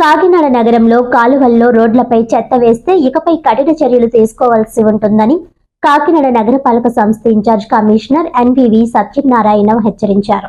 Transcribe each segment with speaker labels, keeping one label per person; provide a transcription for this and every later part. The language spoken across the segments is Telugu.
Speaker 1: కాకినాడ నగరంలో కాలువల్లో రోడ్లపై చెత్త వేస్తే ఇకపై కఠిన చర్యలు తీసుకోవాల్సి ఉంటుందని కాకినాడ నగరపాలక సంస్థ ఇన్ఛార్జ్ కమిషనర్ ఎన్వివి సత్యనారాయణ హెచ్చరించారు.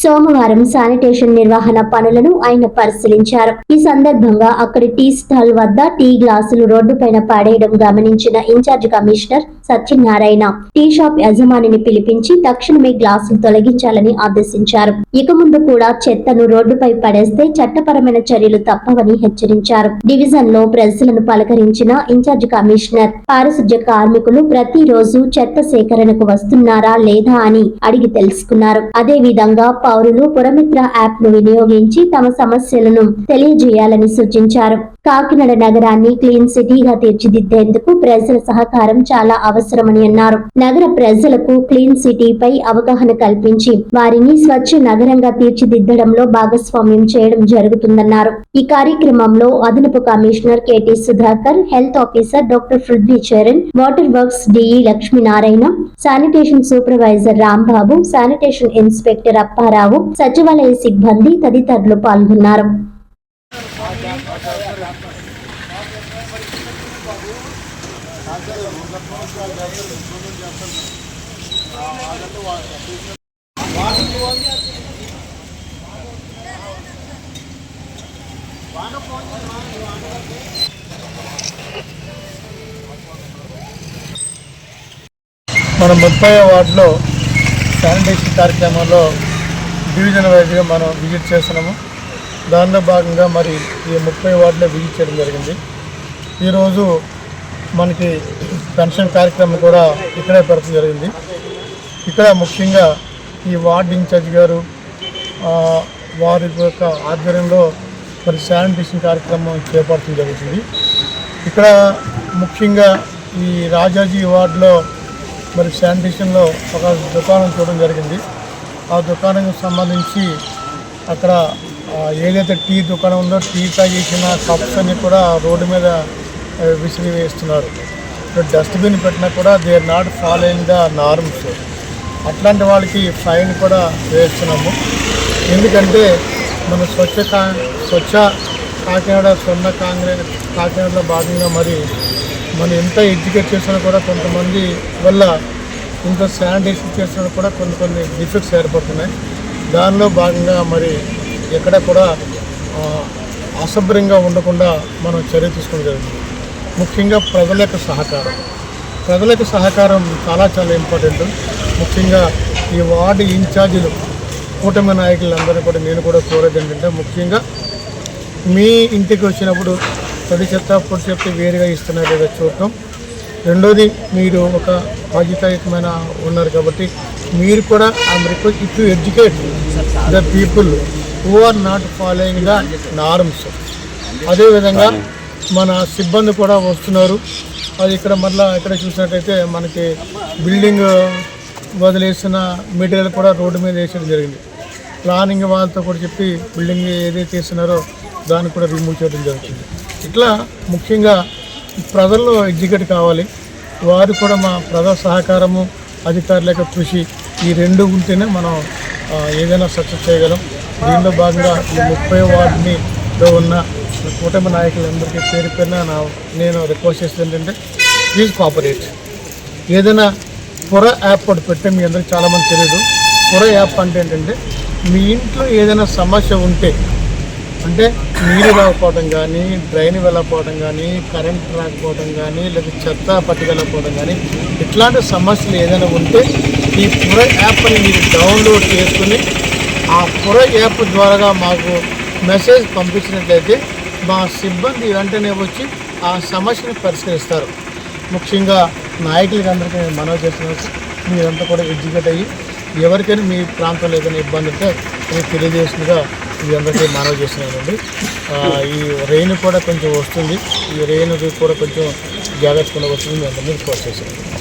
Speaker 1: సోమవారం శానిటేషన్ నిర్వహణ పనులను ఆయన పరిశీలించారు. ఈ సందర్భంగా అక్కడి టీ స్టాల్ వద్ద టీ గ్లాసులు రోడ్డుపైన పడేయడం గమనించిన incharge commissioner Satyanarayana tea shop యజమానిని పిలిపించి తక్షణమే గ్లాసులు తొలగించాలని ఆదేశించారు. ఇక ముందు కూడా చెత్తను రోడ్డుపై పడేస్తే చట్టపరమైన చర్యలు తప్పవని హెచ్చరించారు. డివిజన్లో ప్రజలను పలకరించిన ఇన్ఛార్జ్ కమిషనర్ పారిశుధ్య కార్మికులు ప్రతిరోజు చెత్త సేకరణకు వస్తున్నారా లేదా అని అడిగి తెలుసుకున్నారు. అదే విధంగా పౌరులు పురమిత్ర యాప్ను వినియోగించి తమ సమస్యలను తెలియజేయాలని సూచించారు. కాకినాడ నగరాన్ని క్లీన్ సిటీగా తీర్చిదిద్దేందుకు ప్రజల సహకారం చాలా అవసరమని అన్నారు. నగర ప్రజలకు క్లీన్ సిటీపై అవగాహన కల్పించి వారిని స్వచ్ఛ నగరంగా తీర్చిదిద్దడంలో భాగస్వామ్యం చేయడం జరుగుతుందన్నారు. ఈ కార్యక్రమంలో అదనపు commissioner KT Sudhakar health officer doctor Prithvi Charan water works DE Lakshminarayana sanitation supervisor Rambabu sanitation inspector Apparao సచివాలయ సిబ్బంది తదితరులు పాల్గొన్నారు.
Speaker 2: మనం ముప్పై వార్డులో శానిటేషన్ కార్యక్రమంలో డివిజన్ వైజ్గా మనం విజిట్ చేస్తున్నాము. దానిలో భాగంగా మరి ఈ ముప్పై వార్డులో విజిట్ చేయడం జరిగింది. ఈరోజు మనకి పెన్షన్ కార్యక్రమం కూడా ఇక్కడే పెడతాం జరిగింది. ఇక్కడ ముఖ్యంగా ఈ వార్డు ఇన్ఛార్జ్ గారు వారి యొక్క ఆధ్వర్యంలో మరి శానిటేషన్ కార్యక్రమం చేపట్టడం జరుగుతుంది. ఇక్కడ ముఖ్యంగా ఈ రాజాజీ వార్డులో మరి శానిటేషన్లో ఒక దుకాణం చూడడం జరిగింది. ఆ దుకాణంకి సంబంధించి అక్కడ ఏదైతే టీ దుకాణం ఉందో టీ తాగేసిన కప్స్ అన్నీ కూడా రోడ్డు మీద ఆ, విసిరి వేస్తున్నారు డస్ట్బిన్ పెట్టినా కూడా they are not following the norms. అట్లాంటి వాళ్ళకి ఫైన్ కూడా వేస్తున్నాము. ఎందుకంటే మన స్వచ్ఛ కా స్వచ్ఛ కాకినాడ స్వర్ణ కాంగ్రెస్ కాకినాడలో భాగంగా మరి మనం ఎంత ఎడ్యుకేట్ చేసినా కూడా కొంతమంది వల్ల ఇంత శానిటైజేషన్ చేసినా కూడా కొన్ని కొన్ని డిఫెక్ట్స్ ఏర్పడుతున్నాయి. దానిలో భాగంగా మరి ఎక్కడ కూడా అసభ్యంగా ఉండకుండా మనం చర్య తీసుకోవడం జరుగుతుంది ముఖ్యంగా ప్రజల యొక్క సహకారం. ప్రజల యొక్క సహకారం చాలా చాలా ఇంపార్టెంట్ ముఖ్యంగా ఈ వార్డు ఇన్ఛార్జీలు కూటమి నాయకులందరూ కూడా నేను కూడా కోరేది ఏంటంటే ముఖ్యంగా మీ ఇంటికి వచ్చినప్పుడు తడి చెత్త పొడి చెత్త వేరుగా ఇస్తున్నారు కదా చూడటం. రెండోది మీరు ఒక బాధ్యతాయుతమైన ఉన్నారు కాబట్టి మీరు కూడా I'm request to educate the people who are not following the norms అదేవిధంగా మన సిబ్బంది కూడా వస్తున్నారు. అది ఇక్కడ మళ్ళీ ఇక్కడ చూసినట్టయితే మనకి బిల్డింగ్ వదిలేసిన మెటీరియల్ కూడా రోడ్డు మీద వేసడం జరిగింది. ప్లానింగ్ వాళ్ళతో కూడా చెప్పి బిల్డింగ్ ఏదైతే చేస్తున్నారో దాన్ని కూడా రిమూవ్ చేయడం జరుగుతుంది. ఇట్లా ముఖ్యంగా ప్రజల్లో ఎగ్జిక్యూట్ కావాలి. వారు కూడా మా ప్రజా సహకారము అధికారుల యొక్క కృషి ఈ రెండు ఉంటేనే మనం ఏదైనా సక్సెస్ చేయగలం. దీనిలో భాగంగా ఈ ముప్పై వార్డుని ఉన్న కూటమి నాయకులందరికీ పేరు పేరున నా నేను రిక్వెస్ట్ చేసేది ఏంటంటే ప్లీజ్ కోఆపరేట్ ఏదైనా పొర యాప్ ఒకటి పెట్టే మీ అందరికి చాలామంది తెలియదు. పొర యాప్ అంటే ఏంటంటే మీ ఇంట్లో ఏదైనా సమస్య ఉంటే అంటే నీరు రాకపోవడం కానీ డ్రైన్ వెళ్ళకపోవడం కానీ కరెంట్ రాకపోవడం కానీ లేదా చెత్త పట్టుకెళ్ళకపోవడం కానీ ఇట్లాంటి సమస్యలు ఏదైనా ఉంటే ఈ పుర యాప్ని మీరు డౌన్లోడ్ చేసుకుని ఆ పుర యాప్ ద్వారా మాకు మెసేజ్ పంపించినట్లయితే మా సిబ్బంది వెంటనే వచ్చి ఆ సమస్యను పరిష్కరిస్తారు. ముఖ్యంగా నాయకులకి అందరికీ నేను మనవి చేస్తున్నాను మీరంతా కూడా ఎడ్యుకేట్ అయ్యి ఎవరికైనా మీ ప్రాంతంలో ఏదైనా ఇబ్బంది ఉంటే మీకు తెలియజేసినగా మీ అందరికీ మనవి చేస్తున్నానండి. ఈ రెయిన్ కూడా కొంచెం వస్తుంది. ఈ రెయిన్ కూడా కొంచెం జాగ్రత్తగా వస్తుంది మీ అందరినీ కోర్స్ చేశాను